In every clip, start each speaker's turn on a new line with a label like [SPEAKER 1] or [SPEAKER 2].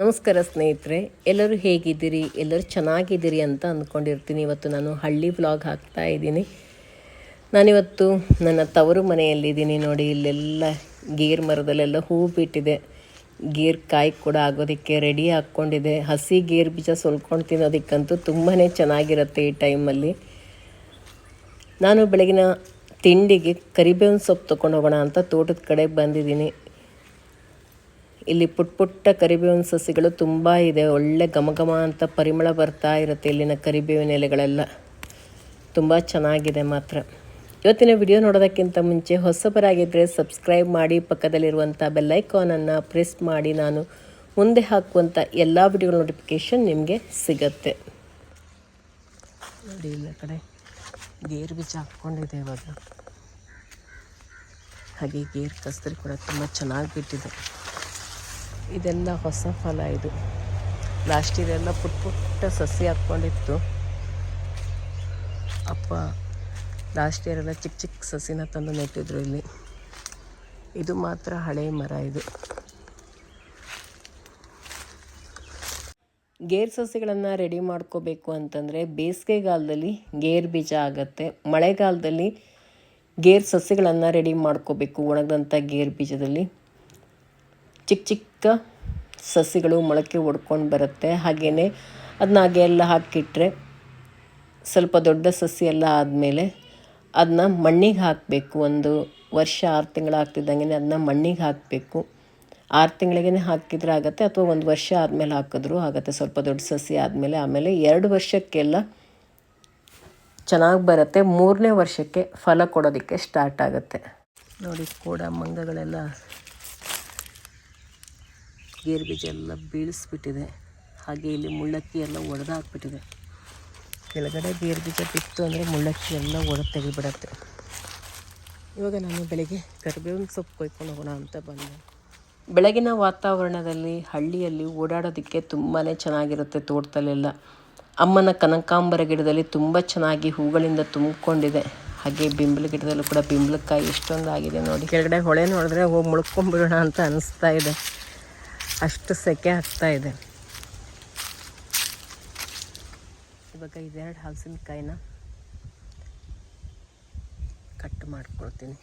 [SPEAKER 1] ನಮಸ್ಕಾರ ಸ್ನೇಹಿತರೆ, ಎಲ್ಲರೂ ಹೇಗಿದ್ದೀರಿ? ಎಲ್ಲರೂ ಚೆನ್ನಾಗಿದ್ದೀರಿ ಅಂತ ಅಂದ್ಕೊಂಡಿರ್ತೀನಿ. ಇವತ್ತು ನಾನು ಹಳ್ಳಿ ವ್ಲಾಗ್ ಹಾಕ್ತಾ ಇದ್ದೀನಿ. ನಾನಿವತ್ತು ನನ್ನ ತವರು ಮನೆಯಲ್ಲಿದ್ದೀನಿ ನೋಡಿ. ಇಲ್ಲೆಲ್ಲ ಗೇರ್ ಮರದಲ್ಲೆಲ್ಲ ಹೂ ಬಿಟ್ಟಿದೆ. ಗೇರ್ ಕಾಯಿ ಕೂಡ ಆಗೋದಕ್ಕೆ ರೆಡಿ ಹಾಕ್ಕೊಂಡಿದೆ. ಹಸಿ ಗೇರ್ ಬೀಜ ಸೊಲ್ಕೊಂಡು ತಿನ್ನೋದಕ್ಕಂತೂ ತುಂಬಾ ಚೆನ್ನಾಗಿರುತ್ತೆ ಈ ಟೈಮಲ್ಲಿ. ನಾನು ಬೆಳಗಿನ ತಿಂಡಿಗೆ ಕರಿಬೇವಿನ ಸೊಪ್ಪು ತೊಗೊಂಡು ಹೋಗೋಣ ಅಂತ ತೋಟದ ಕಡೆ ಬಂದಿದ್ದೀನಿ. ಇಲ್ಲಿ ಪುಟ್ಟ ಪುಟ್ಟ ಕರಿಬೇವಿನ ಸಸಿಗಳು ತುಂಬ ಇದೆ. ಒಳ್ಳೆ ಘಮ ಘಮ ಅಂತ ಪರಿಮಳ ಬರ್ತಾ ಇರುತ್ತೆ ಇಲ್ಲಿನ ಕರಿಬೇವಿನ ಎಲೆಗಳೆಲ್ಲ. ತುಂಬ ಚೆನ್ನಾಗಿದೆ ಮಾತ್ರ. ಇವತ್ತಿನ ವಿಡಿಯೋ ನೋಡೋದಕ್ಕಿಂತ ಮುಂಚೆ ಹೊಸಬರಾಗಿದ್ದರೆ ಸಬ್ಸ್ಕ್ರೈಬ್ ಮಾಡಿ ಪಕ್ಕದಲ್ಲಿರುವಂಥ ಬೆಲ್ಲೈಕಾನನ್ನು ಪ್ರೆಸ್ ಮಾಡಿ. ನಾನು ಮುಂದೆ ಹಾಕುವಂಥ ಎಲ್ಲ ವಿಡಿಯೋ ನೋಟಿಫಿಕೇಷನ್ ನಿಮಗೆ ಸಿಗತ್ತೆ. ನೋಡಿ ಇಲ್ಲ ಕಡೆ ಗೇರ್ ಬೀಜ ಹಾಕ್ಕೊಂಡಿದೆ ಇವಾಗ. ಹಾಗೆ ಗೇರ್ ಕಸ್ತರಿ ಕೂಡ ತುಂಬ ಚೆನ್ನಾಗಿ ಬಿಟ್ಟಿದೆ. ಇದೆಲ್ಲ ಹೊಸ ಫಲ ಇದು. ಲಾಸ್ಟ್ ಇದೆಲ್ಲ ಪುಟ್ಟ ಪುಟ್ಟ ಸಸಿ ಹಾಕ್ಕೊಂಡಿತ್ತು. ಅಪ್ಪ ಲಾಸ್ಟ್ ಇಯರೆಲ್ಲ ಚಿಕ್ಕ ಚಿಕ್ಕ ಸಸಿನ ತಂದು ನೆಟ್ಟಿದ್ರು ಇಲ್ಲಿ. ಇದು ಮಾತ್ರ ಹಳೆ ಮರ ಇದು. ಗೇರ್ ಸಸಿಗಳನ್ನು ರೆಡಿ ಮಾಡ್ಕೋಬೇಕು ಅಂತಂದರೆ ಬೇಸಿಗೆಗಾಲದಲ್ಲಿ ಗೇರ್ ಬೀಜ ಆಗುತ್ತೆ. ಮಳೆಗಾಲದಲ್ಲಿ ಗೇರ್ ಸಸಿಗಳನ್ನು ರೆಡಿ ಮಾಡ್ಕೋಬೇಕು ಒಣಗದಂಥ ಗೇರ್ ಬೀಜದಲ್ಲಿ. ಚಿಕ್ಕ ಚಿಕ್ಕ ಸಸಿಗಳು ಮೊಳಕೆ ಒಡ್ಕೊಂಡು ಬರುತ್ತೆ. ಹಾಗೆಯೇ ಅದನ್ನ ಹಾಗೆ ಎಲ್ಲ ಹಾಕಿಟ್ರೆ ಸ್ವಲ್ಪ ದೊಡ್ಡ ಸಸಿ ಎಲ್ಲ ಆದಮೇಲೆ ಅದನ್ನ ಮಣ್ಣಿಗೆ ಹಾಕಬೇಕು. ಒಂದು ವರ್ಷ, ಆರು ತಿಂಗಳು ಅದನ್ನ ಮಣ್ಣಿಗೆ ಹಾಕಬೇಕು. ಆರು ತಿಂಗಳಿಗೆ ಹಾಕಿದ್ರೆ ಆಗುತ್ತೆ ಅಥವಾ ಒಂದು ವರ್ಷ ಆದಮೇಲೆ ಹಾಕಿದ್ರು ಆಗುತ್ತೆ. ಸ್ವಲ್ಪ ದೊಡ್ಡ ಸಸಿ ಆದಮೇಲೆ ಆಮೇಲೆ ಎರಡು ವರ್ಷಕ್ಕೆಲ್ಲ ಚೆನ್ನಾಗಿ ಬರುತ್ತೆ. ಮೂರನೇ ವರ್ಷಕ್ಕೆ ಫಲ ಕೊಡೋದಕ್ಕೆ ಸ್ಟಾರ್ಟ್ ಆಗುತ್ತೆ. ನೋಡಿ, ಕೂಡ ಮಂಗಗಳೆಲ್ಲ ಗೇರು ಬೀಜ ಎಲ್ಲ ಬೀಳಿಸ್ಬಿಟ್ಟಿದೆ. ಹಾಗೆ ಇಲ್ಲಿ ಮುಳ್ಳಕ್ಕಿ ಎಲ್ಲ ಒಡೆದು ಹಾಕ್ಬಿಟ್ಟಿದೆ ಕೆಳಗಡೆ ಗೇರು ಬೀಜ ಬಿತ್ತು ಅಂದರೆ ಮುಳ್ಳಕ್ಕಿ ಎಲ್ಲ ಒಡೆದು ತೆಗಿಬಿಡತ್ತೆ ಇವಾಗ ನಾನು ಬೆಳಗ್ಗೆ ಕರಿಬೇವಿನ ಸೊಪ್ಪು ಕೊಯ್ಕೊಂಡು ಹೋಗೋಣ ಅಂತ ಬಂದೆ. ಬೆಳಗಿನ ವಾತಾವರಣದಲ್ಲಿ, ಹಳ್ಳಿಯಲ್ಲಿ ಓಡಾಡೋದಕ್ಕೆ ತುಂಬಾ ಚೆನ್ನಾಗಿರುತ್ತೆ ತೋಟದಲ್ಲೆಲ್ಲ. ಅಮ್ಮನ ಕನಕಾಂಬರ ಗಿಡದಲ್ಲಿ ತುಂಬ ಚೆನ್ನಾಗಿ ಹೂಗಳಿಂದ ತುಂಬಿಕೊಂಡಿದೆ. ಹಾಗೆ ಬಿಂಬಲ ಗಿಡದಲ್ಲೂ ಕೂಡ ಬಿಂಬಲಕಾಯಿ ಎಷ್ಟೊಂದಾಗಿದೆ ನೋಡಿ. ಕೆಳಗಡೆ ಹೊಳೆ ನೋಡಿದ್ರೆ ಹೋಗಿ ಮುಳ್ಕೊಂಬಿಡೋಣ ಅಂತ ಅನಿಸ್ತಾ ಇದೆ. ಅಷ್ಟು ಸೆಕೆ ಆಗ್ತಾ ಇದೆ. ಇವಾಗ ಇದೆರಡು ಹಲಸಿನಕಾಯಿನ ಕಟ್ ಮಾಡ್ಕೊಳ್ತೀನಿ.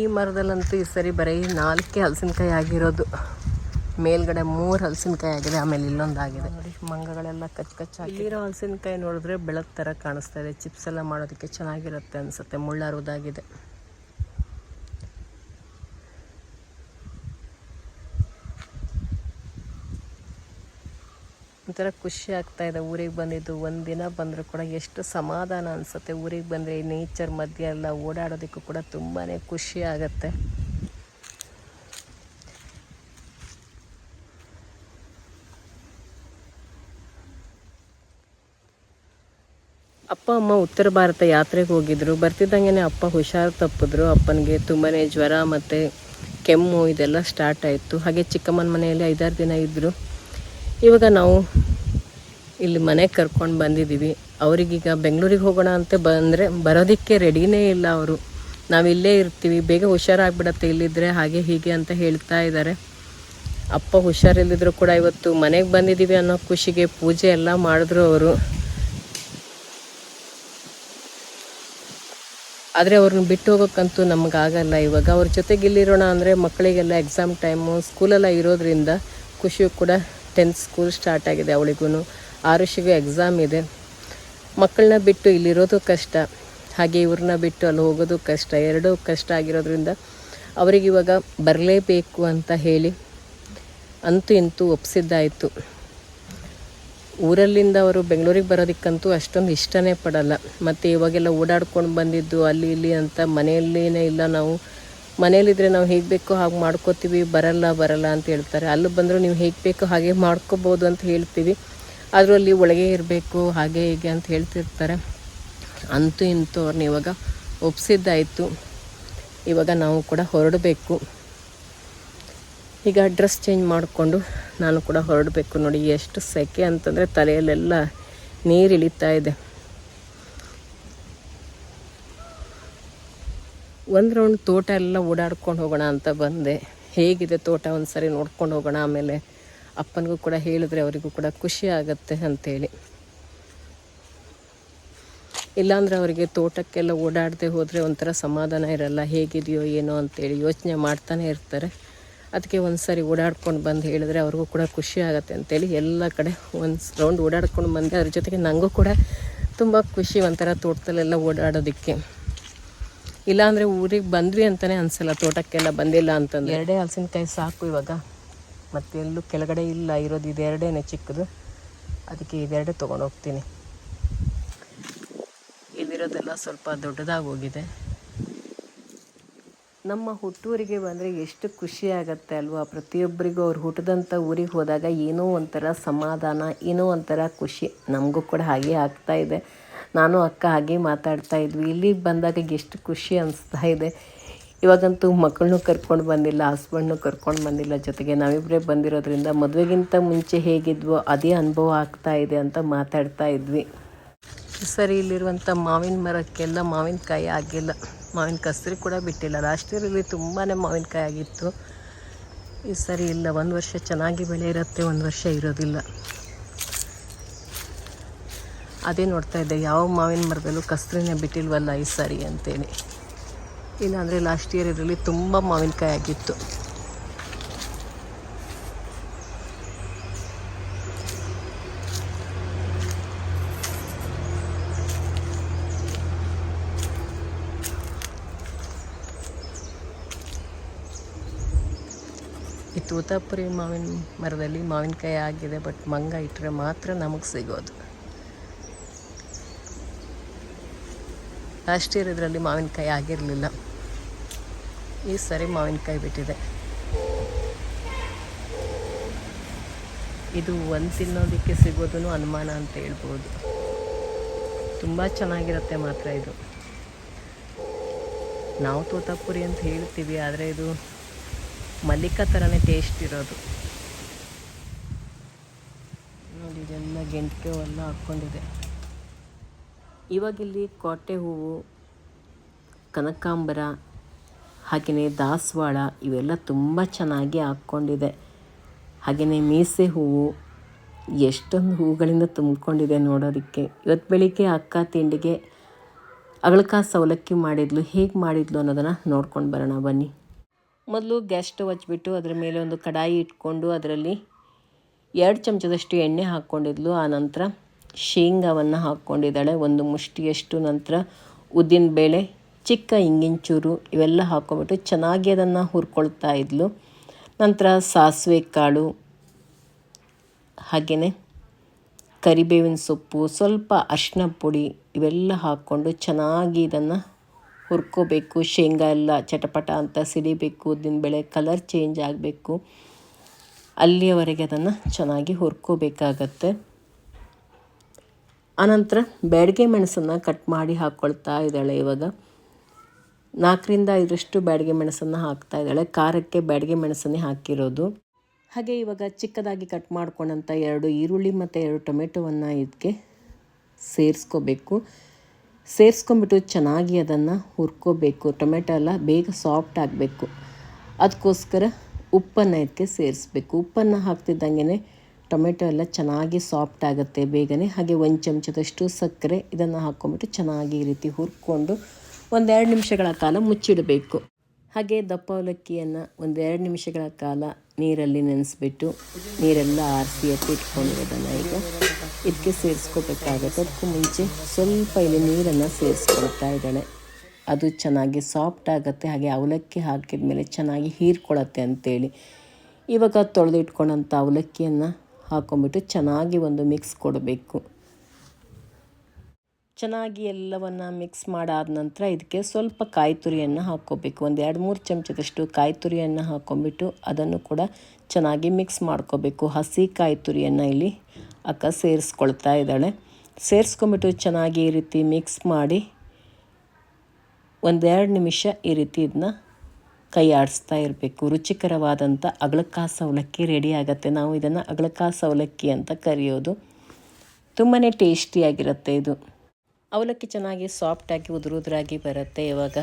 [SPEAKER 1] ಈ ಮರದಲ್ಲಂತೂ ಈ ಸರಿ ಬರೀ ನಾಲ್ಕೇ ಹಲಸಿನಕಾಯಿ ಆಗಿರೋದು. ಮೇಲ್ಗಡೆ ಮೂರು ಹಲಸಿನಕಾಯಿ ಆಗಿದೆ ಆಮೇಲೆ ಇಲ್ಲೊಂದು ಆಗಿದೆ. ನೋಡಿ ಮಂಗಗಳೆಲ್ಲ ಕಚ್ ಕಚ್ ಹಾಕಿರೋ ಹಲಸಿನಕಾಯಿ ನೋಡಿದ್ರೆ ಬೆಳಕ್ ಥರ ಕಾಣಿಸ್ತಾ ಇದೆ. ಚಿಪ್ಸ್ ಎಲ್ಲ ಮಾಡೋದಕ್ಕೆ ಚೆನ್ನಾಗಿರುತ್ತೆ ಅನಿಸುತ್ತೆ ಮುಳ್ಳಾರುವುದಾಗಿದೆ ಒಂಥರ ಖುಷಿ ಆಗ್ತಾ ಇದೆ ಊರಿಗೆ ಬಂದಿದ್ದು. ಒಂದು ದಿನ ಬಂದರೂ ಕೂಡ ಎಷ್ಟು ಸಮಾಧಾನ ಅನಿಸುತ್ತೆ ಊರಿಗೆ ಬಂದರೆ. ನೇಚರ್ ಮಧ್ಯೆ ಎಲ್ಲ ಓಡಾಡೋದಕ್ಕೂ ಕೂಡ ತುಂಬಾ ಖುಷಿ ಆಗುತ್ತೆ. ಅಪ್ಪ, ಅಮ್ಮ ಉತ್ತರ ಭಾರತ ಯಾತ್ರೆಗೆ ಹೋಗಿದ್ರು. ಬರ್ತಿದ್ದಂಗೆ ಅಪ್ಪ ಹುಷಾರು ತಪ್ಪಿದ್ರು. ಅಪ್ಪನಿಗೆ ತುಂಬಾ ಜ್ವರ ಮತ್ತು ಕೆಮ್ಮು ಇದೆಲ್ಲ ಸ್ಟಾರ್ಟ್ ಆಯಿತು. ಹಾಗೆ ಚಿಕ್ಕಮ್ಮನ ಮನೆಯಲ್ಲಿ ಐದಾರು ದಿನ ಇದ್ದರು ಇವಾಗ ನಾವು ಇಲ್ಲಿ ಮನೆಗೆ ಕರ್ಕೊಂಡು ಬಂದಿದ್ದೀವಿ. ಅವರಿಗೀಗ ಬೆಂಗಳೂರಿಗೆ ಹೋಗೋಣ ಅಂತ ಬಂದರೆ ಬರೋದಕ್ಕೆ ರೆಡಿನೇ ಇಲ್ಲ ಅವರು. ನಾವು ಇಲ್ಲೇ ಇರ್ತೀವಿ. ಬೇಗ ಹುಷಾರಾಗ್ಬಿಡತ್ತೆ ಇಲ್ಲಿದ್ದರೆ ಹಾಗೆ ಹೀಗೆ ಅಂತ ಹೇಳ್ತಾ ಇದ್ದಾರೆ. ಅಪ್ಪ ಹುಷಾರಿಲ್ಲದಿದ್ರು ಕೂಡ ಇವತ್ತು ಮನೆಗೆ ಬಂದಿದ್ದೀವಿ ಅನ್ನೋ ಖುಷಿಗೆ ಪೂಜೆ ಎಲ್ಲ ಮಾಡಿದ್ರು ಅವರು. ಆದರೆ ಅವ್ರನ್ನ ಬಿಟ್ಟು ಹೋಗೋಕ್ಕಂತೂ ನಮಗಾಗಲ್ಲ. ಇವಾಗ ಅವ್ರ ಜೊತೆಗೆ ಇಲ್ಲಿರೋಣ ಅಂದರೆ ಮಕ್ಕಳಿಗೆಲ್ಲ ಎಕ್ಸಾಮ್ ಟೈಮು ಸ್ಕೂಲೆಲ್ಲ ಇರೋದ್ರಿಂದ ಖುಷಿಯು ಕೂಡ ಟೆಂತ್ ಸ್ಕೂಲ್ ಸ್ಟಾರ್ಟ್ ಆಗಿದೆ ಅವಳಿಗೂ ಆರುಷಿಗೂ ಎಕ್ಸಾಮ್ ಇದೆ. ಮಕ್ಕಳನ್ನ ಬಿಟ್ಟು ಇಲ್ಲಿರೋದು ಕಷ್ಟ. ಹಾಗೆ ಇವ್ರನ್ನ ಬಿಟ್ಟು ಅಲ್ಲಿ ಹೋಗೋದು ಕಷ್ಟ. ಎರಡೂ ಕಷ್ಟ ಆಗಿರೋದ್ರಿಂದ ಅವರಿಗಿವಾಗ ಬರಲೇಬೇಕು ಅಂತ ಹೇಳಿ ಅಂತೂ ಇಂತೂ ಒಪ್ಸಿದ್ದಾಯಿತು. ಊರಲ್ಲಿಂದ ಅವರು ಬೆಂಗಳೂರಿಗೆ ಬರೋದಕ್ಕಂತೂ ಅಷ್ಟೊಂದು ಇಷ್ಟನೇ ಪಡಲ್ಲ. ಮತ್ತು ಇವಾಗೆಲ್ಲ ಓಡಾಡ್ಕೊಂಡು ಬಂದಿದ್ದು ಅಲ್ಲಿ ಇಲ್ಲಿ ಅಂತ ಮನೆಯಲ್ಲಿನೇ ಇಲ್ಲ ನಾವು. ಮನೇಲಿದ್ರೆ ನಾವು ಹೇಗೆ ಬೇಕೋ ಹಾಗೆ ಮಾಡ್ಕೋತೀವಿ, ಬರಲ್ಲ ಬರಲ್ಲ ಅಂತ ಹೇಳ್ತಾರೆ. ಅಲ್ಲಿ ಬಂದರೂ ನೀವು ಹೇಗೆ ಬೇಕೋ ಹಾಗೆ ಮಾಡ್ಕೋಬೋದು ಅಂತ ಹೇಳ್ತೀವಿ. ಆದರೂ ಅಲ್ಲಿ ಒಳಗೆ ಇರಬೇಕು, ಹಾಗೆ ಹೀಗೆ ಅಂತ ಹೇಳ್ತಿರ್ತಾರೆ. ಅಂತೂ ಇಂತೂ ಅವ್ರನ್ನ ಇವಾಗ ಒಪ್ಸಿದ್ದಾಯಿತು. ಇವಾಗ ನಾವು ಕೂಡ ಹೊರಡಬೇಕು. ಈಗ ಡ್ರೆಸ್ ಚೇಂಜ್ ಮಾಡಿಕೊಂಡು ನಾನು ಕೂಡ ಹೊರಡಬೇಕು ನೋಡಿ ಎಷ್ಟು ಸೆಕೆ ಅಂತಂದರೆ ತಲೆಯಲ್ಲೆಲ್ಲ ನೀರು ಇಳಿತಾ ಇದೆ. ಒಂದು ರೌಂಡ್ ತೋಟ ಎಲ್ಲ ಓಡಾಡ್ಕೊಂಡು ಹೋಗೋಣ ಅಂತ ಬಂದೆ. ಹೇಗಿದೆ ತೋಟ ಒಂದು ಸರಿ ನೋಡ್ಕೊಂಡು ಹೋಗೋಣ. ಆಮೇಲೆ ಅಪ್ಪನಿಗೂ ಕೂಡ ಹೇಳಿದ್ರೆ ಅವರಿಗೂ ಕೂಡ ಖುಷಿ ಆಗುತ್ತೆ ಅಂತೇಳಿ. ಇಲ್ಲಾಂದ್ರೆ ಅವರಿಗೆ ತೋಟಕ್ಕೆಲ್ಲ ಓಡಾಡದೆ ಹೋದರೆ ಒಂಥರ ಸಮಾಧಾನ ಇರಲ್ಲ. ಹೇಗಿದೆಯೋ ಏನೋ ಅಂತೇಳಿ ಯೋಚನೆ ಮಾಡ್ತಾನೆ ಇರ್ತಾರೆ. ಅದಕ್ಕೆ ಒಂದು ಸಾರಿ ಓಡಾಡ್ಕೊಂಡು ಬಂದು ಹೇಳಿದ್ರೆ ಅವ್ರಿಗೂ ಕೂಡ ಖುಷಿ ಆಗುತ್ತೆ ಅಂತೇಳಿ ಎಲ್ಲ ಕಡೆ ಒಂದು ರೌಂಡ್ ಓಡಾಡ್ಕೊಂಡು ಬಂದೆ. ಅದ್ರ ಜೊತೆಗೆ ನನಗೂ ಕೂಡ ತುಂಬ ಖುಷಿ ಒಂಥರ ತೋಟದಲ್ಲೆಲ್ಲ ಓಡಾಡೋದಕ್ಕೆ. ಇಲ್ಲಾಂದರೆ ಊರಿಗೆ ಬಂದ್ವಿ ಅಂತಲೇ ಅನಿಸಲ್ಲ, ತೋಟಕ್ಕೆಲ್ಲ ಬಂದಿಲ್ಲ ಅಂತಂದು ಎರಡೇ ಹಲಸಿನಕಾಯಿ ಸಾಕು ಇವಾಗ. ಮತ್ತೆ ಎಲ್ಲೂ ಕೆಳಗಡೆ ಇಲ್ಲ, ಇರೋದು ಇದೆರಡೇ ಚಿಕ್ಕದು. ಅದಕ್ಕೆ ಇದೆರಡೇ ತೊಗೊಂಡು ಹೋಗ್ತೀನಿ ಇದಿರೋದೆಲ್ಲ ಸ್ವಲ್ಪ ದೊಡ್ಡದಾಗಿ ಹೋಗಿದೆ. ನಮ್ಮ ಹುಟ್ಟೂರಿಗೆ ಬಂದರೆ ಎಷ್ಟು ಖುಷಿ ಆಗುತ್ತೆ ಅಲ್ವಾ? ಪ್ರತಿಯೊಬ್ಬರಿಗೂ ಅವ್ರು ಹುಟ್ಟಿದಂಥ ಊರಿಗೆ ಹೋದಾಗ ಏನೋ ಒಂಥರ ಸಮಾಧಾನ, ಏನೋ ಒಂಥರ ಖುಷಿ. ನಮಗೂ ಕೂಡ ಹಾಗೆ ಆಗ್ತಾ ಇದೆ. ನಾನು ಅಕ್ಕ ಹಾಗೆ ಮಾತಾಡ್ತಾ ಇದ್ವಿ. ಇಲ್ಲಿಗೆ ಬಂದಾಗ ಎಷ್ಟು ಖುಷಿ ಅನಿಸ್ತಾ ಇದೆ. ಇವಾಗಂತೂ ಮಕ್ಕಳನ್ನೂ ಕರ್ಕೊಂಡು ಬಂದಿಲ್ಲ ಹಸ್ಬೆಂಡ್ನು ಕರ್ಕೊಂಡು ಬಂದಿಲ್ಲ. ಜೊತೆಗೆ ನಾವಿಬ್ಬರೇ ಬಂದಿರೋದ್ರಿಂದ ಮದುವೆಗಿಂತ ಮುಂಚೆ ಹೇಗಿದ್ವೋ ಅದೇ ಅನುಭವ ಆಗ್ತಾ ಇದೆ ಅಂತ ಮಾತಾಡ್ತಾ ಇದ್ವಿ. ಸರಿ, ಇಲ್ಲಿರುವಂಥ ಮಾವಿನ ಮರಕ್ಕೆಲ್ಲ ಮಾವಿನಕಾಯಿ ಆಗಿಲ್ಲ ಮಾವಿನ ಕಸ್ರಿ ಕೂಡ ಬಿಟ್ಟಿಲ್ಲ. ಲಾಸ್ಟ್ ಇಯರಲ್ಲಿ ತುಂಬಾ ಮಾವಿನಕಾಯಿ ಆಗಿತ್ತು. ಈ ಸರಿ ಇಲ್ಲ. ಒಂದು ವರ್ಷ ಚೆನ್ನಾಗಿ ಬೆಳೆ ಇರುತ್ತೆ, ಒಂದು ವರ್ಷ ಇರೋದಿಲ್ಲ. ಅದೇ ನೋಡ್ತಾ ಇದ್ದೆ, ಯಾವ ಮಾವಿನ ಮರದಲ್ಲೂ ಕಸ್ರಿನೇ ಬಿಟ್ಟಿಲ್ವಲ್ಲ ಈ ಸರಿ ಅಂತೇಳಿ. ಇಲ್ಲಾಂದರೆ ಲಾಸ್ಟ್ ಇಯರ್ ಇದರಲ್ಲಿ ತುಂಬ ಮಾವಿನಕಾಯಿ ಆಗಿತ್ತು. ತೋತಾಪುರಿ ಮಾವಿನ ಮರದಲ್ಲಿ ಮಾವಿನಕಾಯಿ ಆಗಿದೆ ಬಟ್ ಮಂಗ ಇಟ್ಟರೆ ಮಾತ್ರ ನಮಗೆ ಸಿಗೋದು. ಲಾಸ್ಟ್ ಇಯರ್ ಇದರಲ್ಲಿ ಮಾವಿನಕಾಯಿ ಆಗಿರಲಿಲ್ಲ. ಈ ಸರಿ ಮಾವಿನಕಾಯಿ ಬಿಟ್ಟಿದೆ. ಇದು ಒಂದು ತಿನ್ನೋದಕ್ಕೆ ಸಿಗೋದು ಅನುಮಾನ ಅಂತ ಹೇಳ್ಬೋದು. ತುಂಬ ಚೆನ್ನಾಗಿರುತ್ತೆ ಮಾತ್ರ ಇದು. ನಾವು ತೋತಾಪುರಿ ಅಂತ ಹೇಳ್ತೀವಿ, ಆದರೆ ಇದು ಮಲ್ಲಿಕ ಥರನೇ ಟೇಸ್ಟ್ ಇರೋದು. ನೋಡಿ ಇದೆಲ್ಲ ಗೆಂಟಿಗೆ ಹೂವೆಲ್ಲ ಹಾಕ್ಕೊಂಡಿದೆ. ಇವಾಗಿಲ್ಲಿ ಕೋಟೆ ಹೂವು ಕನಕಾಂಬರ ಹಾಗೆಯೇ ದಾಸವಾಳ ಇವೆಲ್ಲ ತುಂಬ ಚೆನ್ನಾಗಿ ಹಾಕ್ಕೊಂಡಿದೆ. ಹಾಗೆಯೇ ಮೀಸೆ ಹೂವು ಎಷ್ಟೊಂದು ಹೂಗಳಿಂದ ತುಂಬಿಕೊಂಡಿದೆ ನೋಡೋದಕ್ಕೆ. ಇವತ್ತು ಬೆಳಿಗ್ಗೆ ಅಕ್ಕ ತಿಂಡಿಗೆ ಅಗಳಕಾಸು ಅವಲಕ್ಕಿ ಮಾಡಿದ್ಲು ಹೇಗೆ ಮಾಡಿದ್ಲು ಅನ್ನೋದನ್ನು ನೋಡ್ಕೊಂಡು ಬರೋಣ ಬನ್ನಿ. ಮೊದಲು ಗ್ಯಾಸ್ ಸ್ಟವ್ ಹಚ್ಬಿಟ್ಟು ಅದರ ಮೇಲೆ ಒಂದು ಕಡಾಯಿ ಇಟ್ಕೊಂಡು ಅದರಲ್ಲಿ ಎರಡು ಚಮಚದಷ್ಟು ಎಣ್ಣೆ ಹಾಕ್ಕೊಂಡಿದ್ಲು. ನಂತರ ಶೇಂಗಾವನ್ನು ಹಾಕ್ಕೊಂಡಿದ್ದಾಳೆ. ಒಂದು ಮುಷ್ಟಿಯಷ್ಟು ನಂತರ ಉದ್ದಿನಬೇಳೆ ಚಿಕ್ಕ ಇಂಗಿಂಚೂರು ಇವೆಲ್ಲ ಹಾಕ್ಕೊಂಬಿಟ್ಟು ಚೆನ್ನಾಗಿ ಅದನ್ನು ಹುರ್ಕೊಳ್ತಾ ಇದ್ಲು. ನಂತರ ಸಾಸಿವೆ ಕಾಳು, ಹಾಗೆಯೇ ಕರಿಬೇವಿನ ಸೊಪ್ಪು, ಸ್ವಲ್ಪ ಅರ್ಶಿನ ಪುಡಿ ಇವೆಲ್ಲ ಹಾಕ್ಕೊಂಡು ಚೆನ್ನಾಗಿ ಇದನ್ನು ಹುರ್ಕೋಬೇಕು, ಶೇಂಗಾ ಎಲ್ಲ ಚಟಪಟ ಅಂತ ಸಿಡಿಬೇಕು ಉದ್ದಿನಬೇಳೆ ಕಲರ್ ಚೇಂಜ್ ಆಗಬೇಕು. ಅಲ್ಲಿಯವರೆಗೆ ಅದನ್ನು ಚೆನ್ನಾಗಿ ಹುರ್ಕೋಬೇಕಾಗತ್ತೆ. ಆನಂತರ ಬ್ಯಾಡಿಗೆ ಮೆಣಸನ್ನು ಕಟ್ ಮಾಡಿ ಹಾಕ್ಕೊಳ್ತಾ ಇದ್ದಾಳೆ ಇವಾಗ. ನಾಲ್ಕರಿಂದ ಐದರಷ್ಟು ಬ್ಯಾಡಿಗೆ ಮೆಣಸನ್ನು ಹಾಕ್ತಾ ಇದ್ದಾಳೆ. ಖಾರಕ್ಕೆ ಬ್ಯಾಡಿಗೆ ಮೆಣಸನ್ನೇ ಹಾಕಿರೋದು. ಹಾಗೆ ಇವಾಗ ಚಿಕ್ಕದಾಗಿ ಕಟ್ ಮಾಡ್ಕೊಂಡಂಥ ಎರಡು ಈರುಳ್ಳಿ ಮತ್ತು ಎರಡು ಟೊಮೆಟೊವನ್ನು ಇದಕ್ಕೆ ಸೇರಿಸ್ಕೋಬೇಕು. ಸೇರಿಸ್ಕೊಂಬಿಟ್ಟು ಚೆನ್ನಾಗಿ ಅದನ್ನು ಹುರ್ಕೋಬೇಕು. ಟೊಮೆಟೊ ಎಲ್ಲ ಬೇಗ ಸಾಫ್ಟ್ ಆಗಬೇಕು. ಅದಕ್ಕೋಸ್ಕರ ಉಪ್ಪನ್ನು ಇದಕ್ಕೆ ಸೇರಿಸ್ಬೇಕು. ಉಪ್ಪನ್ನು ಹಾಕ್ತಿದ್ದಂಗೆ ಟೊಮೆಟೊ ಎಲ್ಲ ಚೆನ್ನಾಗಿ ಸಾಫ್ಟ್ ಆಗುತ್ತೆ ಬೇಗನೆ. ಹಾಗೆ ಒಂದು ಚಮಚದಷ್ಟು ಸಕ್ಕರೆ ಇದನ್ನು ಹಾಕ್ಕೊಂಬಿಟ್ಟು ಚೆನ್ನಾಗಿ ಈ ರೀತಿ ಹುರ್ಕೊಂಡು ಒಂದೆರಡು ನಿಮಿಷಗಳ ಕಾಲ ಮುಚ್ಚಿಡಬೇಕು. ಹಾಗೆ ದಪ್ಪ ಅವಲಕ್ಕಿಯನ್ನು ಒಂದೆರಡು ನಿಮಿಷಗಳ ಕಾಲ ನೀರಲ್ಲಿ ನೆನೆಸ್ಬಿಟ್ಟು ನೀರೆಲ್ಲ ಆರಿಸಿ ಎತ್ತಿಟ್ಕೊಂಡಿರೋದನ್ನು ಈಗ ಇದಕ್ಕೆ ಸೇರಿಸ್ಕೋಬೇಕಾಗುತ್ತೆ. ಅದಕ್ಕೂ ಮುಂಚೆ ಸ್ವಲ್ಪ ಇಲ್ಲಿ ನೀರನ್ನು ಸೇರಿಸ್ಕೊಳ್ತಾ ಇದ್ದಾಳೆ. ಅದು ಚೆನ್ನಾಗಿ ಸಾಫ್ಟ್ ಆಗುತ್ತೆ. ಹಾಗೆ ಅವಲಕ್ಕಿ ಹಾಕಿದ ಮೇಲೆ ಚೆನ್ನಾಗಿ ಹೀರ್ಕೊಳ್ಳುತ್ತೆ ಅಂತೇಳಿ. ಇವಾಗ ತೊಳೆದಿಟ್ಕೊಂಡಂಥ ಅವಲಕ್ಕಿಯನ್ನು ಹಾಕ್ಕೊಂಬಿಟ್ಟು ಚೆನ್ನಾಗಿ ಒಂದು ಮಿಕ್ಸ್ ಕೊಡಬೇಕು. ಚೆನ್ನಾಗಿ ಎಲ್ಲವನ್ನು ಮಿಕ್ಸ್ ಮಾಡಾದ ನಂತರ ಇದಕ್ಕೆ ಸ್ವಲ್ಪ ಕಾಯಿ ತುರಿಯನ್ನು ಹಾಕ್ಕೋಬೇಕು. ಒಂದು ಎರಡು ಮೂರು ಚಮಚದಷ್ಟು ಕಾಯಿ ತುರಿಯನ್ನು ಹಾಕ್ಕೊಂಬಿಟ್ಟು ಅದನ್ನು ಕೂಡ ಚೆನ್ನಾಗಿ ಮಿಕ್ಸ್ ಮಾಡ್ಕೋಬೇಕು. ಹಸಿ ಕಾಯಿ ತುರಿಯನ್ನು ಇಲ್ಲಿ ಅಕ್ಕ ಸೇರಿಸ್ಕೊಳ್ತಾ ಇದ್ದಾಳೆ. ಸೇರಿಸ್ಕೊಂಬಿಟ್ಟು ಚೆನ್ನಾಗಿ ಈ ರೀತಿ ಮಿಕ್ಸ್ ಮಾಡಿ ಒಂದೆರಡು ನಿಮಿಷ ಈ ರೀತಿ ಇದನ್ನ ಕೈ ಆಡಿಸ್ತಾ ಇರಬೇಕು. ರುಚಿಕರವಾದಂಥ ಅಗಳಕಾಸ ಅವಲಕ್ಕಿ ರೆಡಿ ಆಗುತ್ತೆ. ನಾವು ಇದನ್ನು ಅಗಳಕಾಸ ಅವಲಕ್ಕಿ ಅಂತ ಕರೆಯೋದು. ತುಂಬಾ ಟೇಸ್ಟಿಯಾಗಿರುತ್ತೆ ಇದು. ಅವಲಕ್ಕಿ ಚೆನ್ನಾಗಿ ಸಾಫ್ಟಾಗಿ ಉದುರುದ್ರಾಗಿ ಬರುತ್ತೆ ಇವಾಗ.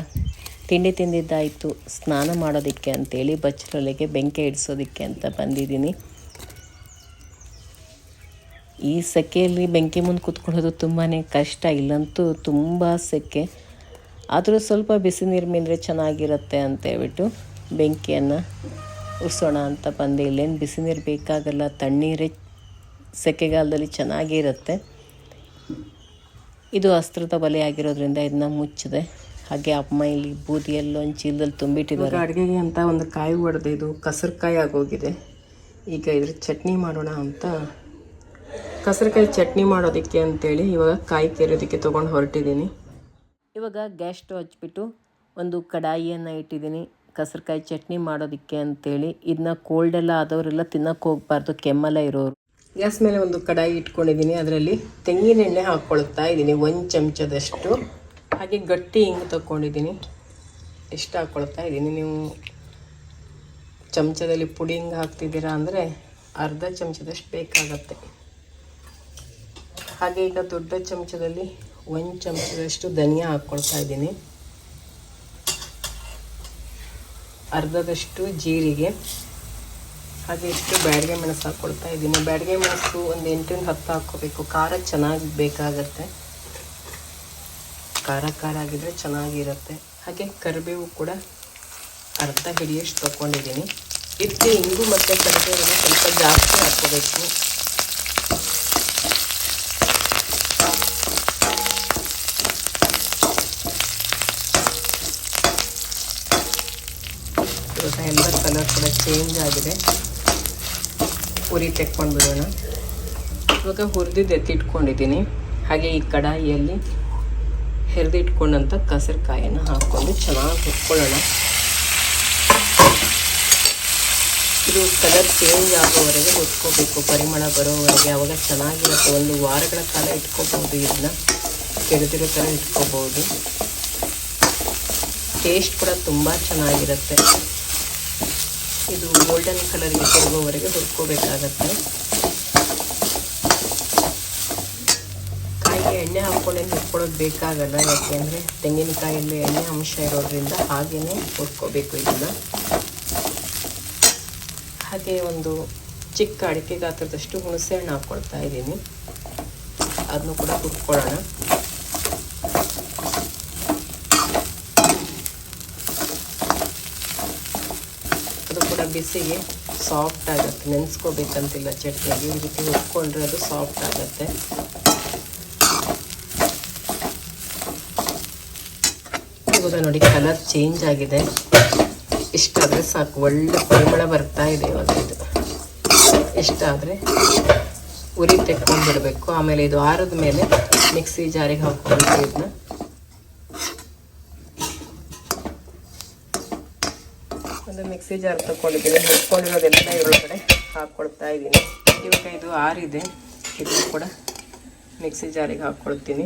[SPEAKER 1] ತಿಂಡಿ ತಿಂದಿದ್ದಾಯಿತು, ಸ್ನಾನ ಮಾಡೋದಕ್ಕೆ ಅಂತೇಳಿ ಬಚ್ಚಲೊಲೆಗೆ ಬೆಂಕಿ ಇಡಿಸೋದಕ್ಕೆ ಅಂತ ಬಂದಿದ್ದೀನಿ. ಈ ಸೆಕೆಯಲ್ಲಿ ಬೆಂಕಿ ಮುಂದೆ ಕೂತ್ಕೊಳ್ಳೋದು ತುಂಬಾ ಕಷ್ಟ, ಇಲ್ಲಂತೂ ತುಂಬ ಸೆಕೆ. ಆದರೂ ಸ್ವಲ್ಪ ಬಿಸಿ ನೀರು ಮೀಂದರೆ ಚೆನ್ನಾಗಿರುತ್ತೆ ಅಂತ ಹೇಳ್ಬಿಟ್ಟು ಬೆಂಕಿಯನ್ನು ಉರ್ಸೋಣ ಅಂತ ಬಂದೆ. ಇಲ್ಲೇನು ಬಿಸಿ ನೀರು ಬೇಕಾಗಲ್ಲ, ತಣ್ಣೀರೇ ಸೆಕೆಗಾಲದಲ್ಲಿ ಚೆನ್ನಾಗಿರುತ್ತೆ. ಇದು ಅಸ್ತ್ರದ ಬಲೆ ಆಗಿರೋದ್ರಿಂದ ಇದನ್ನ ಮುಚ್ಚಿದೆ. ಹಾಗೆ ಅಮ್ಮ ಇಲ್ಲಿ ಬೂದಿಯಲ್ಲಿ ಒಂದು ಚೀಲದಲ್ಲಿ ತುಂಬಿಟ್ಟಿದ್ದಾರೆ ಅಡುಗೆಗೆ ಅಂತ ಒಂದು ಕಾಯಿ ಹೊಡೆದು ಇದು ಕಸರಕಾಯಿ ಆಗೋಗಿದೆ. ಈಗ ಇದ್ರ ಚಟ್ನಿ ಮಾಡೋಣ ಅಂತ. ಕಸರಕಾಯಿ ಚಟ್ನಿ ಮಾಡೋದಕ್ಕೆ ಅಂತೇಳಿ ಇವಾಗ ಕಾಯಿ ಕೆರೆಯೋದಕ್ಕೆ ತೊಗೊಂಡು ಹೊರಟಿದ್ದೀನಿ. ಇವಾಗ ಗ್ಯಾಸ್ ಸ್ಟವ್ ಹಚ್ಬಿಟ್ಟು ಒಂದು ಕಡಾಯಿಯನ್ನು ಇಟ್ಟಿದ್ದೀನಿ. ಕಸರಕಾಯಿ ಚಟ್ನಿ ಮಾಡೋದಕ್ಕೆ ಅಂತೇಳಿ. ಇದನ್ನ ಕೋಲ್ಡೆಲ್ಲ ಆದವರೆಲ್ಲ ತಿನ್ನಕ್ಕೆ ಹೋಗ್ಬಾರ್ದು. ಕೆಮ್ಮೆಲ್ಲ ಇರೋರು. ಗ್ಯಾಸ್ ಮೇಲೆ ಒಂದು ಕಡಾಯಿ ಇಟ್ಕೊಂಡಿದ್ದೀನಿ. ಅದರಲ್ಲಿ ತೆಂಗಿನ ಎಣ್ಣೆ ಹಾಕ್ಕೊಳ್ತಾ ಇದ್ದೀನಿ. ಒಂದು ಚಮಚದಷ್ಟು. ಹಾಗೆ ಗಟ್ಟಿ ಹಿಂಗೆ ತಗೊಂಡಿದ್ದೀನಿ ಎಷ್ಟು ಹಾಕ್ಕೊಳ್ತಾ ಇದ್ದೀನಿ. ನೀವು ಚಮಚದಲ್ಲಿ ಪುಡಿ ಹಿಂಗೆ ಹಾಕ್ತಿದ್ದೀರಾ ಅಂದರೆ ಅರ್ಧ ಚಮಚದಷ್ಟು ಬೇಕಾಗತ್ತೆ. ಹಾಗೆ ಈಗ ದೊಡ್ಡ ಚಮಚದಲ್ಲಿ ಒಂದು ಚಮಚದಷ್ಟು ಧನಿಯಾ ಹಾಕ್ಕೊಳ್ತಾ ಇದ್ದೀನಿ. ಅರ್ಧದಷ್ಟು ಜೀರಿಗೆ. ಹಾಗೆ ಇಷ್ಟು ಬ್ಯಾಡಿಗೆ ಮೆಣಸು ಹಾಕ್ಕೊಳ್ತಾ ಇದ್ದೀನಿ. ಬ್ಯಾಡಿಗೆ ಮೆಣಸು ಒಂದು ಎಂಟರಿಂದ ಹತ್ತು ಹಾಕ್ಕೋಬೇಕು. ಖಾರ ಚೆನ್ನಾಗಿ ಬೇಕಾಗತ್ತೆ. ಖಾರ ಖಾರ ಆಗಿದ್ರೆ ಚೆನ್ನಾಗಿರುತ್ತೆ. ಹಾಗೆ ಕರಿಬೇವು ಕೂಡ ಅರ್ಧ ಹಿಡಿಯಷ್ಟು ತೊಗೊಂಡಿದ್ದೀನಿ ಇದಕ್ಕೆ ಇಂಗು ಮತ್ತು ಕರಿಬೇವನ್ನು ಸ್ವಲ್ಪ ಜಾಸ್ತಿ ಹಾಕ್ಕೋಬೇಕು. ಎಲ್ಲ ಕಲರ್ ಕೂಡ ಚೇಂಜ್ ಆಗಿದೆ. ಉರಿ ತೆಕ್ಕೊಂಡು ಬಿಡೋಣ ಇವಾಗ ಹುರಿದಿದ್ದು ಎತ್ತಿಟ್ಕೊಂಡಿದ್ದೀನಿ ಹಾಗೆ ಈ ಕಡಾಯಿಯಲ್ಲಿ ಹೆರಿದಿಟ್ಕೊಂಡಂಥ ಕಸರಕಾಯನ್ನು ಹಾಕ್ಕೊಂಡು ಚೆನ್ನಾಗಿ ಹುರ್ಕೊಳ್ಳೋಣ. ಇದು ಕಲರ್ ಚೇಂಜ್ ಆಗೋವರೆಗೆ ಹುರ್ಕೋಬೇಕು. ಪರಿಮಳ ಬರೋವರೆಗೆ ಅವಾಗ ಚೆನ್ನಾಗಿರುತ್ತೆ. ಒಂದು ವಾರಗಳ ಕಾಲ ಇಟ್ಕೋಬೋದು ಇದನ್ನ ಕೆಡದಿರೋ ಥರ ಇಟ್ಕೋಬೋದು ಟೇಸ್ಟ್ ಕೂಡ ತುಂಬ ಚೆನ್ನಾಗಿರುತ್ತೆ. ಇದು ಗೋಲ್ಡನ್ ಕಲರ್ಗೆ ತಿರುಗೋವರೆಗೆ ಹುರ್ಕೋಬೇಕಾಗತ್ತೆ. ಕಾಯಿಗೆ ಎಣ್ಣೆ ಹಾಕ್ಕೊಂಡೇನು ಹುರ್ಕೊಳ್ಳೋದು ಬೇಕಾಗಲ್ಲ, ಯಾಕೆಂದರೆ ತೆಂಗಿನಕಾಯಲ್ಲಿ ಎಣ್ಣೆ ಅಂಶ ಇರೋದ್ರಿಂದ ಹಾಗೆಯೇ ಹುರ್ಕೋಬೇಕು ಇದನ್ನು. ಹಾಗೆ ಒಂದು ಚಿಕ್ಕ ಅಡಿಕೆ ಗಾತ್ರದಷ್ಟು ಹುಣಸೆ ಹಣ್ಣು ಹಾಕ್ಕೊಳ್ತಾ ಇದ್ದೀನಿ. ಅದನ್ನು ಕೂಡ ಹುರ್ಕೊಳ್ಳೋಣ ಅದು ಕೂಡ ಬಿಸಿಗೆ ಸಾಫ್ಟ್ ಆಗುತ್ತೆ, ನೆನೆಸ್ಕೋಬೇಕಂತಿಲ್ಲ ಚಟ್ನಿಗೆ. ಈ ರೀತಿ ಹುರ್ಕೊಂಡ್ರೆ ಅದು ಸಾಫ್ಟ್ ಆಗುತ್ತೆ. ಇವಾಗ ನೋಡಿ ಕಲರ್ ಚೇಂಜ್ ಆಗಿದೆ. ಇಷ್ಟಾದರೆ ಸಾಕು, ಒಳ್ಳೆ ಪರಿಮಳ ಬರ್ತಾ ಇದೆ ಇವಾಗ ಇದು. ಇಷ್ಟಾದರೆ ಉರಿ ತೆಕ್ಕೊಂಡ್ಬಿಡಬೇಕು. ಆಮೇಲೆ ಇದು ಆರದ ಮೇಲೆ ಮಿಕ್ಸಿ ಜಾರಿಗೆ ಹಾಕ್ಕೊಂಡು ಇದನ್ನ ಒಂದು ಮಿಕ್ಸಿ ಜಾರ್ ತಗೊಂಡಿದ್ದೀನಿ ಹುರ್ಕೊಂಡಿರೋದೆಲ್ಲ ಇದರೊಳಗಡೆ ಹಾಕ್ಕೊಳ್ತಾ ಇದ್ದೀನಿ. ಇವಾಗ ಇದು ಆರಿದೆ. ಇದು ಕೂಡ ಮಿಕ್ಸಿ ಜಾರಿಗೆ ಹಾಕ್ಕೊಳ್ತೀನಿ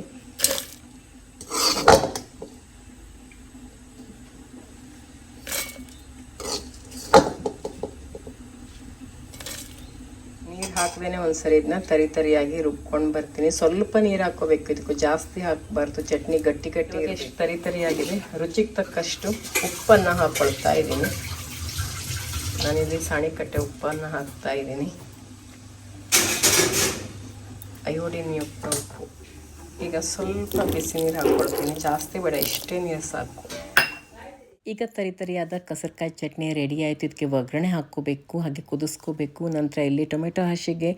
[SPEAKER 1] ನೀರು ಹಾಕದೇನೆ ಒಂದ್ಸರಿ ಇದನ್ನ ತರಿ ತರಿಯಾಗಿ ರುಬ್ಕೊಂಡು ಬರ್ತೀನಿ. ಸ್ವಲ್ಪ ನೀರು ಹಾಕೋಬೇಕು ಇದಕ್ಕೂ ಜಾಸ್ತಿ ಹಾಕಬಾರ್ದು. ಚಟ್ನಿ ಗಟ್ಟಿ ಗಟ್ಟಿ ಎಷ್ಟು ತರಿ ತರಿಯಾಗಿದೆ? ರುಚಿಗೆ ತಕ್ಕಷ್ಟು ಉಪ್ಪನ್ನು ಹಾಕ್ಕೊಳ್ತಾ ಇದ್ದೀನಿ. ನಾನಿಲ್ಲಿ ಸಾಣಿಕಟ್ಟೆ ಉಪ್ಪನ್ನು ಹಾಕ್ತಾ ಇದ್ದೀನಿ. ಅಯೋಡಿನ್ ಯುಕ್ತ ಉಪ್ಪು ಈಗ ಸ್ವಲ್ಪ ಬಿಸಿ ನೀರು ಹಾಕ್ಕೊಳ್ತೀನಿ ಜಾಸ್ತಿ ಬೇಡ ಇಷ್ಟೇ ನೀರು ಸಾಕು. ಈಗ ತರಿ ತರಿಯಾದ ಕಸರಕಾಯಿ ಚಟ್ನಿ ರೆಡಿ ಆಯಿತು. ಇದಕ್ಕೆ ಒಗ್ಗರಣೆ ಹಾಕ್ಕೋಬೇಕು, ಹಾಗೆ ಕುದಿಸ್ಕೋಬೇಕು. ನಂತರ ಇಲ್ಲಿ ಟೊಮೆಟೊ ಹಸಿಗೆ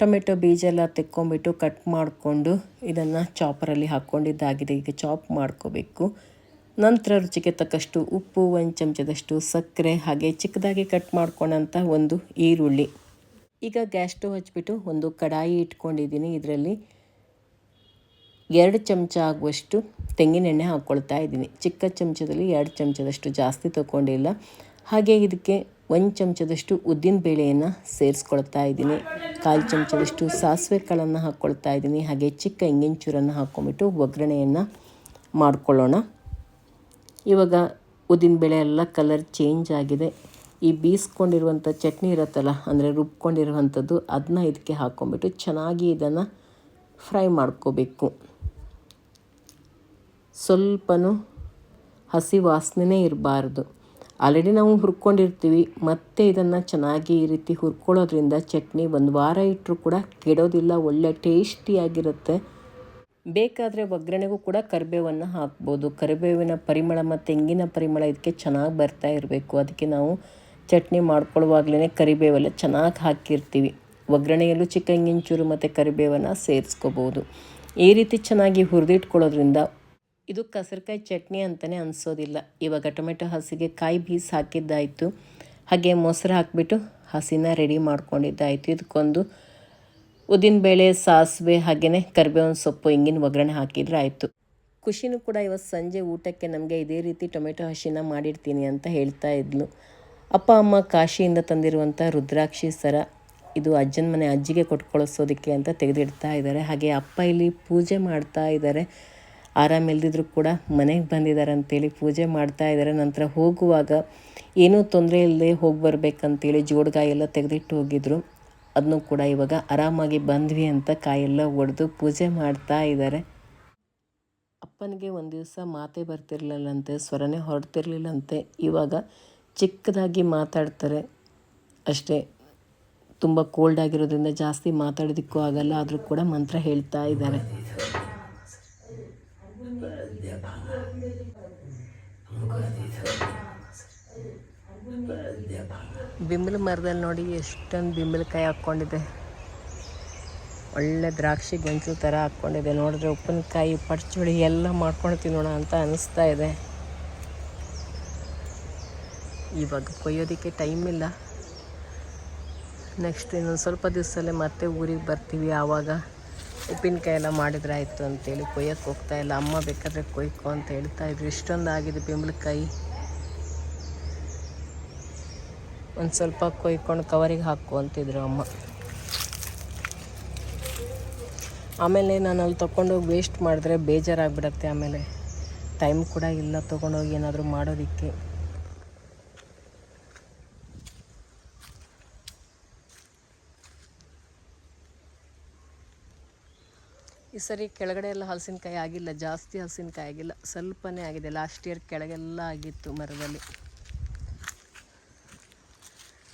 [SPEAKER 1] ಟೊಮೆಟೊ ಬೀಜ ಎಲ್ಲ ತೆಕ್ಕೊಂಬಿಟ್ಟು ಕಟ್ ಮಾಡಿಕೊಂಡು ಇದನ್ನು ಚಾಪರಲ್ಲಿ ಹಾಕ್ಕೊಂಡಿದ್ದಾಗಿದೆ. ಈಗ ಚಾಪ್ ಮಾಡ್ಕೋಬೇಕು. ನಂತರ ರುಚಿಗೆ ತಕ್ಕಷ್ಟು ಉಪ್ಪು, ಒಂದು ಚಮಚದಷ್ಟು ಸಕ್ಕರೆ ಹಾಗೆ ಚಿಕ್ಕದಾಗಿ ಕಟ್ ಮಾಡ್ಕೊಂಡಂಥ ಒಂದು ಈರುಳ್ಳಿ. ಈಗ ಗ್ಯಾಸ್ ಸ್ಟವ್ ಹಚ್ಬಿಟ್ಟು ಒಂದು ಕಡಾಯಿ ಇಟ್ಕೊಂಡಿದ್ದೀನಿ. ಇದರಲ್ಲಿ ಎರಡು ಚಮಚ ಆಗುವಷ್ಟು ತೆಂಗಿನ ಎಣ್ಣೆ ಹಾಕ್ಕೊಳ್ತಾ ಇದ್ದೀನಿ. ಚಿಕ್ಕ ಚಮಚದಲ್ಲಿ ಎರಡು ಚಮಚದಷ್ಟು ಜಾಸ್ತಿ ತಗೊಂಡಿಲ್ಲ. ಹಾಗೆ ಇದಕ್ಕೆ ಒಂದು ಚಮಚದಷ್ಟು ಉದ್ದಿನ ಬೇಳೆಯನ್ನು ಸೇರಿಸ್ಕೊಳ್ತಾ ಇದ್ದೀನಿ. ಕಾಲು ಚಮಚದಷ್ಟು ಸಾಸಿವೆ ಕಾಳನ್ನು ಹಾಕ್ಕೊಳ್ತಾ ಇದ್ದೀನಿ. ಹಾಗೆ ಚಿಕ್ಕ ಇಂಗಿನ ಚೂರನ್ನು ಹಾಕ್ಕೊಂಬಿಟ್ಟು ಒಗ್ಗರಣೆಯನ್ನು ಮಾಡ್ಕೊಳ್ಳೋಣ. ಇವಾಗ ಉದ್ದಿನಬೇಳೆ ಎಲ್ಲ ಕಲರ್ ಚೇಂಜ್ ಆಗಿದೆ. ಈ ಬೀಸ್ಕೊಂಡಿರುವಂಥ ಚಟ್ನಿ ಇರುತ್ತಲ್ಲ, ಅಂದರೆ ರುಬ್ಕೊಂಡಿರುವಂಥದ್ದು ಅದನ್ನ ಇದಕ್ಕೆ ಹಾಕ್ಕೊಂಬಿಟ್ಟು ಚೆನ್ನಾಗಿ ಇದನ್ನು ಫ್ರೈ ಮಾಡ್ಕೋಬೇಕು. ಸ್ವಲ್ಪನೂ ಹಸಿ ವಾಸನೆ ಇರಬಾರ್ದು. ಆಲ್ರೆಡಿ ನಾವು ಹುರ್ಕೊಂಡಿರ್ತೀವಿ, ಮತ್ತೆ ಇದನ್ನು ಚೆನ್ನಾಗಿ ಈ ರೀತಿ ಹುರ್ಕೊಳ್ಳೋದ್ರಿಂದ ಚಟ್ನಿ ಒಂದು ವಾರ ಇಟ್ಟರೂ ಕೂಡ ಕೆಡೋದಿಲ್ಲ, ಒಳ್ಳೆ ಟೇಸ್ಟಿಯಾಗಿರುತ್ತೆ ಬೇಕಾದರೆ ಒಗ್ಗರಣೆಗೂ ಕೂಡ ಕರಿಬೇವನ್ನು ಹಾಕ್ಬೋದು. ಕರಿಬೇವಿನ ಪರಿಮಳ ಮತ್ತು ತೆಂಗಿನ ಪರಿಮಳ ಇದಕ್ಕೆ ಚೆನ್ನಾಗಿ ಬರ್ತಾ ಇರಬೇಕು. ಅದಕ್ಕೆ ನಾವು ಚಟ್ನಿ ಮಾಡ್ಕೊಳ್ಳುವಾಗಲೇ ಕರಿಬೇವೆಲ್ಲ ಚೆನ್ನಾಗಿ ಹಾಕಿರ್ತೀವಿ. ಒಗ್ಗರಣೆಯಲ್ಲೂ ಚಿಕ್ಕಂಗಿಂಚೂರು ಮತ್ತು ಕರಿಬೇವನ್ನು ಸೇರಿಸ್ಕೋಬೋದು. ಈ ರೀತಿ ಚೆನ್ನಾಗಿ ಹುರಿದಿಟ್ಕೊಳ್ಳೋದ್ರಿಂದ ಇದು ಕಸರಕಾಯಿ ಚಟ್ನಿ ಅಂತಲೇ ಅನಿಸೋದಿಲ್ಲ. ಇವಾಗ ಟೊಮೆಟೊ ಹಸಿಗೆ ಕಾಯಿ ಬೀಸ್ ಹಾಕಿದ್ದಾಯಿತು. ಹಾಗೆ ಮೊಸರು ಹಾಕಿಬಿಟ್ಟು ಹಸಿನ ರೆಡಿ ಮಾಡ್ಕೊಂಡಿದ್ದಾಯಿತು. ಇದಕ್ಕೊಂದು ಉದ್ದಿನಬೇಳೆ ಸಾಸಿವೆ ಹಾಗೆಯೇ ಕರಿಬೇವಿನ ಸೊಪ್ಪು ಹಿಂಗಿನ ಒಗ್ಗರಣೆ ಹಾಕಿದರೆ ಆಯಿತು. ಖುಷಿನೂ ಕೂಡ ಇವತ್ತು ಸಂಜೆ ಊಟಕ್ಕೆ ನಮಗೆ ಇದೇ ರೀತಿ ಟೊಮೆಟೊ ಹಸಿನ ಮಾಡಿರ್ತೀನಿ ಅಂತ ಹೇಳ್ತಾ ಇದ್ಲು. ಅಪ್ಪ, ಅಮ್ಮ ಕಾಶಿಯಿಂದ ತಂದಿರುವಂಥ ರುದ್ರಾಕ್ಷಿ ಸರ ಇದು ಅಜ್ಜನ ಮನೆ ಅಜ್ಜಿಗೆ ಕೊಟ್ಕೊಳಿಸೋದಕ್ಕೆ ಅಂತ ತೆಗೆದಿಡ್ತಾ ಇದ್ದಾರೆ. ಹಾಗೆ ಅಪ್ಪ ಇಲ್ಲಿ ಪೂಜೆ ಮಾಡ್ತಾ ಇದ್ದಾರೆ. ಆರಾಮಿಲ್ದಿದ್ರು ಕೂಡ ಮನೆಗೆ ಬಂದಿದ್ದಾರೆ ಅಂತೇಳಿ ಪೂಜೆ ಮಾಡ್ತಾ ಇದ್ದಾರೆ. ನಂತರ ಹೋಗುವಾಗ ಏನೂ ತೊಂದರೆ ಇಲ್ಲದೆ ಹೋಗಿ ಬರಬೇಕಂತೇಳಿ ಜೋಡ್ಗಾಯಿ ಎಲ್ಲ ತೆಗೆದಿಟ್ಟು ಹೋಗಿದ್ರು. ಅದನ್ನು ಕೂಡ ಇವಾಗ ಆರಾಮಾಗಿ ಬಂದ್ವಿ ಅಂತ ಕಾಯೆಲ್ಲ ಒಡೆದು ಪೂಜೆ ಮಾಡ್ತಾ ಇದ್ದಾರೆ. ಅಪ್ಪನಿಗೆ ಒಂದು ದಿವಸ ಮಾತೇ ಬರ್ತಿರ್ಲಿಲ್ಲಂತೆ, ಸ್ವರನೇ ಹೊರಡ್ತಿರ್ಲಿಲ್ಲಂತೆ. ಇವಾಗ ಚಿಕ್ಕದಾಗಿ ಮಾತಾಡ್ತಾರೆ. ಅಷ್ಟೇ, ತುಂಬ ಕೋಲ್ಡ್ ಆಗಿರೋದ್ರಿಂದ ಜಾಸ್ತಿ ಮಾತಾಡೋದಕ್ಕೂ ಆಗಲ್ಲ, ಆದರೂ ಕೂಡ ಮಂತ್ರ ಹೇಳ್ತಾ ಇದ್ದಾರೆ. ಬಿಂಬಲ ಮರದಲ್ಲಿ ನೋಡಿ ಎಷ್ಟೊಂದು ಬಿಂಬಲಕಾಯಿ ಹಾಕ್ಕೊಂಡಿದೆ. ಒಳ್ಳೆ ದ್ರಾಕ್ಷಿ ಗೆಣಸು ಥರ ಹಾಕ್ಕೊಂಡಿದೆ. ನೋಡಿದ್ರೆ ಉಪ್ಪಿನಕಾಯಿ ಪಡ್ಚುಳಿ ಎಲ್ಲ ಮಾಡ್ಕೊಂಡು ತಿನ್ನೋಣ ಅಂತ ಅನಿಸ್ತಾ ಇದೆ. ಇವಾಗ ಕೊಯ್ಯೋದಕ್ಕೆ ಟೈಮ್ ಇಲ್ಲ. ನೆಕ್ಸ್ಟ್ ಇನ್ನೊಂದು ಸ್ವಲ್ಪ ದಿವಸದಲ್ಲೇ ಮತ್ತೆ ಊರಿಗೆ ಬರ್ತೀವಿ. ಆವಾಗ ಉಪ್ಪಿನಕಾಯಿ ಎಲ್ಲ ಮಾಡಿದ್ರೆ ಆಯಿತು ಅಂತೇಳಿ ಕೊಯ್ಯೋಕ್ಕೆ ಹೋಗ್ತಾ ಇಲ್ಲ. ಅಮ್ಮ ಬೇಕಾದರೆ ಕೊಯ್ಕೊ ಅಂತ ಹೇಳ್ತಾ ಇದ್ರು. ಇಷ್ಟೊಂದು ಆಗಿದೆ ಬೆಂಬಲಕಾಯಿ ಒಂದು ಸ್ವಲ್ಪ ಕೊಯ್ಕೊಂಡು ಕವರಿಗೆ ಹಾಕು ಅಂತಿದ್ರು ಅಮ್ಮ. ಆಮೇಲೆ ನಾನು ಅಲ್ಲಿ ತೊಗೊಂಡೋಗಿ ವೇಸ್ಟ್ ಮಾಡಿದ್ರೆ ಬೇಜಾರಾಗ್ಬಿಡತ್ತೆ ಆಮೇಲೆ. ಟೈಮ್ ಕೂಡ ಇಲ್ಲ ತೊಗೊಂಡೋಗಿ ಏನಾದರೂ ಮಾಡೋದಕ್ಕೆ. ಈ ಸರಿ ಕೆಳಗಡೆ ಎಲ್ಲ ಹಲಸಿನಕಾಯಿ ಆಗಿಲ್ಲ, ಜಾಸ್ತಿ ಹಲಸಿನಕಾಯಿ ಆಗಿಲ್ಲ, ಸ್ವಲ್ಪನೇ ಆಗಿದೆ. ಲಾಸ್ಟ್ ಇಯರ್ ಕೆಳಗೆಲ್ಲ ಆಗಿತ್ತು ಮರದಲ್ಲಿ.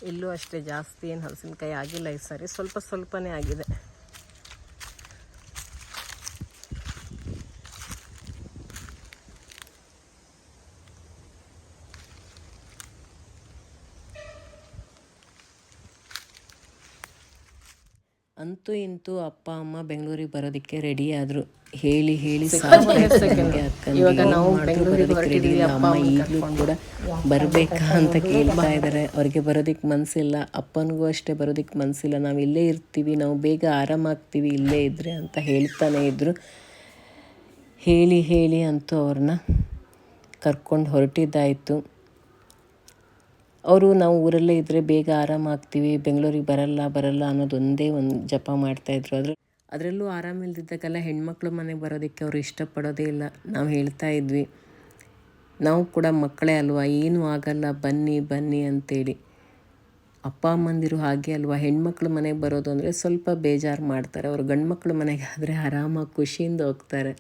[SPEAKER 1] ಇಲ್ಲೂ ಅಷ್ಟೇ ಜಾಸ್ತಿ ಏನು ಹಲಸಿನಕಾಯಿ ಆಗಿಲ್ಲ ಈ ಸಾರಿ. ಸ್ವಲ್ಪ ಸ್ವಲ್ಪನೇ ಆಗಿದೆ. ಅಂತೂ ಇಂತೂ ಅಪ್ಪ ಅಮ್ಮ ಬೆಂಗಳೂರಿಗೆ ಬರೋದಕ್ಕೆ ರೆಡಿ ಆದ್ರು. ಹೇಳಿ ಹೇಳಿ ಇವಾಗ ನಾವು ಬೆಂಗಳೂರಿಗೆ ಅಮ್ಮ ಈಗಲೂ ಕೂಡ ಬರಬೇಕಾ ಅಂತ ಕೇಳ್ತಾ ಇದ್ದಾರೆ ಅವ್ರಿಗೆ ಬರೋದಕ್ಕೆ ಮನಸ್ಸಿಲ್ಲ ಅಪ್ಪನಿಗೂ ಅಷ್ಟೇ ಬರೋದಕ್ಕೆ ಮನಸ್ಸಿಲ್ಲ ನಾವು ಇಲ್ಲೇ ಇರ್ತೀವಿ. ನಾವು ಬೇಗ ಆರಾಮಾಗ್ತೀವಿ ಇಲ್ಲೇ ಇದ್ದರೆ ಅಂತ ಹೇಳ್ತಾನೆ ಇದ್ದರು ಹೇಳಿ ಹೇಳಿ ಅಂತೂ ಅವ್ರನ್ನ ಕರ್ಕೊಂಡು ಹೊರಟಿದ್ದಾಯಿತು. ಅವರು ನಾವು ಊರಲ್ಲೇ ಇದ್ದರೆ ಬೇಗ ಆರಾಮಾಗ್ತೀವಿ ಬೆಂಗಳೂರಿಗೆ ಬರಲ್ಲ ಬರಲ್ಲ ಅನ್ನೋದೊಂದೇ ಒಂದು ಜಪ ಮಾಡ್ತಾಯಿದ್ರು ಅದ್ರ ಅದರಲ್ಲೂ ಆರಾಮಿಲ್ದಿದ್ದಾಗೆಲ್ಲ ಹೆಣ್ಮಕ್ಳು ಮನೆಗೆ ಬರೋದಕ್ಕೆ ಅವರು ಇಷ್ಟಪಡೋದೇ ಇಲ್ಲ. ನಾವು ಹೇಳ್ತಾ ಇದ್ವಿ, ನಾವು ಕೂಡ ಮಕ್ಕಳೇ ಅಲ್ವಾ, ಏನೂ ಆಗಲ್ಲ, ಬನ್ನಿ ಬನ್ನಿ ಅಂತೇಳಿ. ಅಪ್ಪ ಅಮ್ಮಂದಿರು ಹಾಗೆ ಅಲ್ವಾ, ಹೆಣ್ಮಕ್ಳು ಮನೆಗೆ ಬರೋದು ಅಂದರೆ ಸ್ವಲ್ಪ ಬೇಜಾರು ಮಾಡ್ತಾರೆ. ಅವರು ಗಂಡು ಮಕ್ಕಳು ಮನೆಗೆ ಆದರೆ ಆರಾಮಾಗಿ ಖುಷಿಯಿಂದ ಹೋಗ್ತಾರೆ.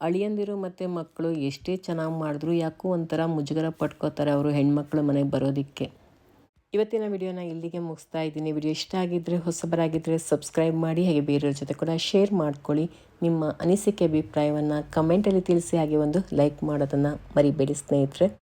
[SPEAKER 1] ಅಳಿಯಂದಿರು ಮತ್ತು ಮಕ್ಕಳು ಎಷ್ಟೇ ಚೆನ್ನಾಗಿ ಮಾಡಿದ್ರು ಯಾಕೋ ಒಂಥರ ಮುಜುಗರ ಪಟ್ಕೋತಾರೆ ಅವರು ಹೆಣ್ಮಕ್ಳು ಮನೆಗೆ ಬರೋದಕ್ಕೆ. ಇವತ್ತಿನ ವಿಡಿಯೋನ ಇಲ್ಲಿಗೆ ಮುಗಿಸ್ತಾ ಇದ್ದೀನಿ. ವಿಡಿಯೋ ಇಷ್ಟ ಆಗಿದ್ದರೆ ಹೊಸಬರಾಗಿದ್ದರೆ ಸಬ್ಸ್ಕ್ರೈಬ್ ಮಾಡಿ, ಹಾಗೆ ಬೇರೆಯವ್ರ ಜೊತೆ ಕೂಡ ಶೇರ್ ಮಾಡ್ಕೊಳ್ಳಿ. ನಿಮ್ಮ ಅನಿಸಿಕೆ, ಅಭಿಪ್ರಾಯವನ್ನು ಕಮೆಂಟಲ್ಲಿ ತಿಳಿಸಿ, ಹಾಗೆ ಒಂದು ಲೈಕ್ ಮಾಡೋದನ್ನು ಮರಿಬೇಡಿ ಸ್ನೇಹಿತರೆ.